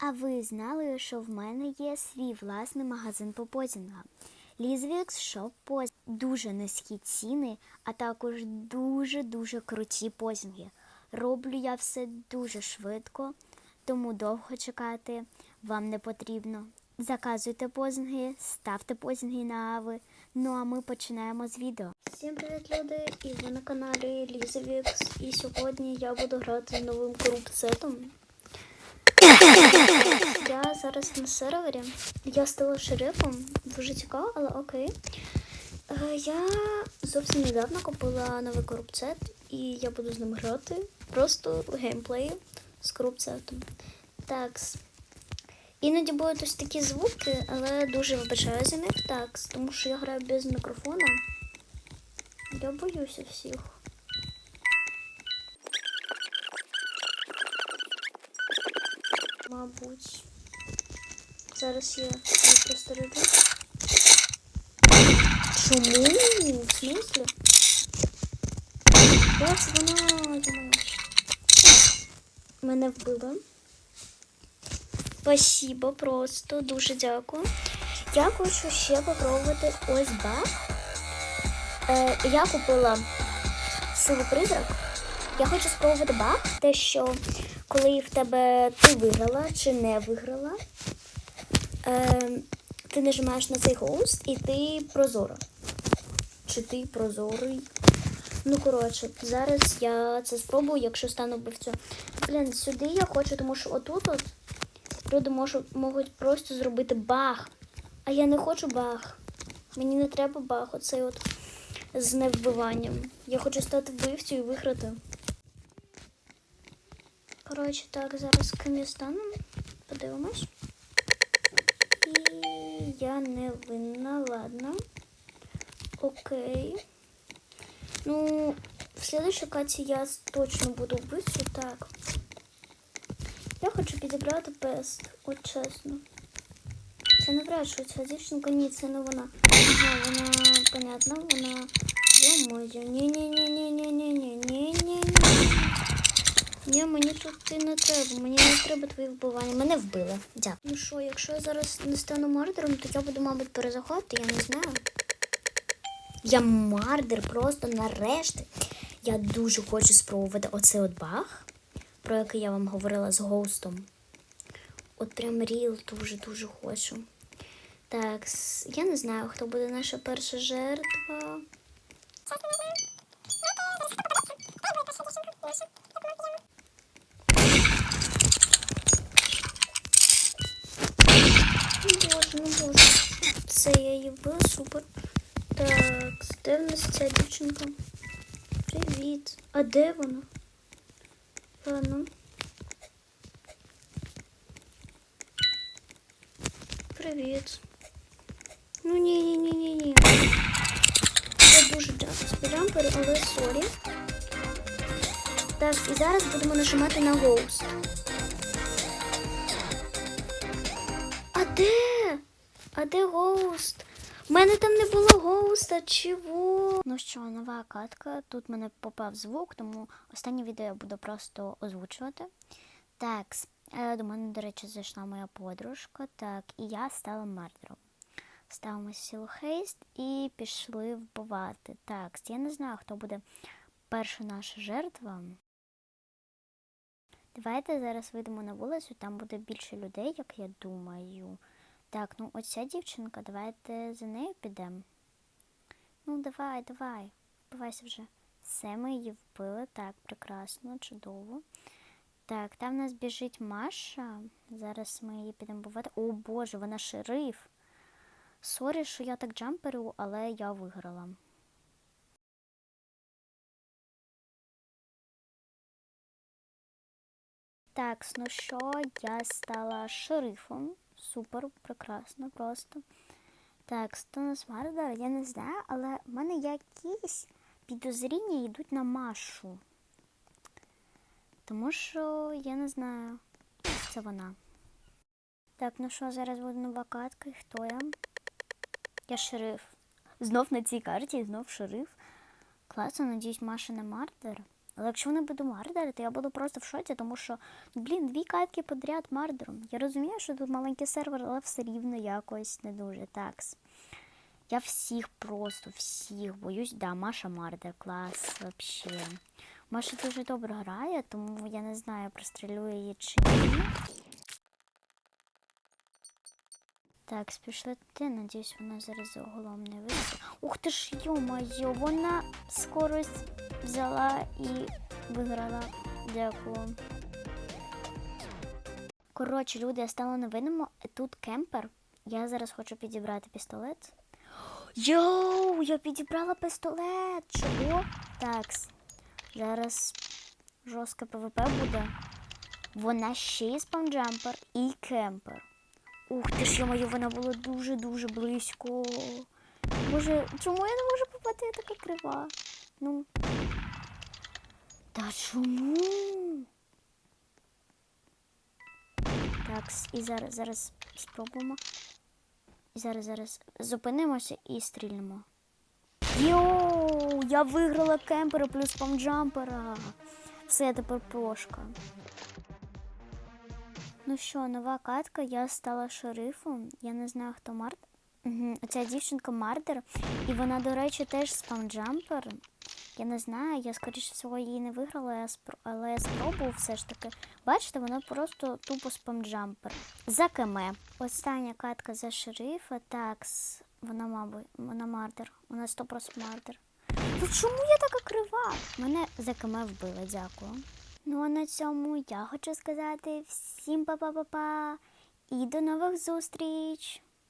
А ви знали, що в мене є свій власний магазин по позінгам? Лізвікс Shop Poz. Дуже низькі ціни, а також дуже-дуже круті позінги. Роблю я все дуже швидко, тому довго чекати вам не потрібно. Заказуйте позинги, ставте позинги на ави. Ну а ми починаємо з відео. Всім привіт, люди! І ви на каналі Лізавікс. І сьогодні я буду грати новим корупцетом. Я зараз на сервері. Я стала шерифом. Дуже цікаво, але окей. Е, Я зовсім недавно купила новий корупцет, і я буду з ним грати. Просто геймплей з корупцетом. Так. Іноді будуть ось такі звуки, але дуже вибачаю за них так, тому що я граю без мікрофона. Я боюся всіх. Мабуть. Зараз я постережу. Чому? В смислі? Ось вона. Мене вбили. Спасибо, просто дуже дякую. Я хочу ще попробувати ось баг. Е, я купила силу призрак. Я хочу спробувати баг, те, що коли в тебе ти виграла чи не виграла, е, ти нажимаєш на цей гоуст і ти прозора. Чи ти прозорий? Ну, коротше, зараз я це спробую, якщо стану вбивцю. Блін, сюди я хочу, тому що отут от люди можуть, можуть просто зробити баг. А я не хочу баг. Мені не треба баг, оцей от з невбиванням. Я хочу стати вбивцею і виграти. Коротше, так, зараз ким. Подивимось. І я не винна, ладно. Окей. Ну, в следующей каті я точно буду вбивцю, так. Я хочу підібрати пест, от чесно. Це не вряд, що ця дівчинка, ні, це не вона. Вона, понятно, вона... Йо-моє, ні-ні. Тут ти не треба, мені не треба твої вбивання. Мене вбили. Дякую. Ну що, якщо я зараз не стану мардером, то я буду, мабуть, перезаходити, я не знаю. Я мардер просто нарешті. Я дуже хочу спробувати оцей от баг, про який я вам говорила з гоустом. От прям ріл дуже-дуже хочу. Так, я не знаю, хто буде наша перша жертва. Боже, ну. Це я її вбила, супер. Так, де в нас ця дівчинка? Привіт. А де вона? Привіт. Ну ні, ні, ні, ні, ні. Я дуже дякую джампери, але сорі. Так, і зараз будемо нажимати на Ghost. Де? А де Ghost? У мене там не було гоуста, чого? Ну що, нова катка. Тут мене попав звук, тому останнє відео я буду просто озвучувати. Так, е, до мене, до речі, зайшла моя подружка. Так, і я стала мардером. Ставимо сілу хейст і пішли вбивати. Так, я не знаю, хто буде перша наша жертва. Давайте зараз вийдемо на вулицю, там буде більше людей, як я думаю. Так, ну оця дівчинка, давайте за нею підемо. Ну, давай, давай, вбивайся вже. Все, ми її вбили. Так, прекрасно, чудово. Так, там в нас біжить Маша. Зараз ми її підемо вбивати. О Боже, вона шериф. Сорі, що я так джамперю, але я виграла. Так, ну що, я стала шерифом. Супер, прекрасно просто. Так, Стонус Мардер, я не знаю, але в мене якісь підозріння йдуть на Машу. Тому що я не знаю, це вона. Так, ну що, зараз буде нова катка, і хто я? Я шериф. Знов на цій карті, знов шериф. Класно, надіюсь, Маша не мардер. Але якщо вони будуть мардери, то я буду просто в шоці, тому що, блін, дві катки подряд мардером. Я розумію, що тут маленький сервер, але все рівно якось не дуже такс. Я всіх просто, всіх боюсь. Да, Маша Мардер, клас, взагалі. Маша дуже добре грає, тому я не знаю, прострілює її чи ні. Так, пішли ти, надіюсь, вона зараз за углом не вийде. Ух ти ж, йо-моє, вона скорость взяла і виграла. Дякую. Коротше, люди, я стала невидимо. Тут кемпер. Я зараз хочу підібрати пістолет. Йоу, я підібрала пістолет. Чого? Такс. Зараз жорстке ПВП буде. Вона ще є спамджампер і кемпер. Ух ти ж, йомаю, вона була дуже-дуже близько. Боже, чому я не можу попати, я така крива? Ну. Та чому? Так, і зараз, зараз спробуємо. І зараз, зараз зупинимося і стрільнемо. Йоу, я виграла кемпера плюс памджампера. Все, тепер прошка. Ну що, нова катка, я стала шерифом. Я не знаю, хто Март. Угу. Ця дівчинка Мардер. І вона, до речі, теж спамджампер. Я не знаю, я скоріше всього її не виграла, але я спробував все ж таки. Бачите, вона просто тупо спамджампер. За КМ. Остання катка за шерифа. Так, вона, мабуть, вона мардер. Вона 100% мардер. Ну чому я така крива? Мене за КМ вбили, дякую. Ну а на цьому я хочу сказати всім па-па-па-па і до нових зустріч!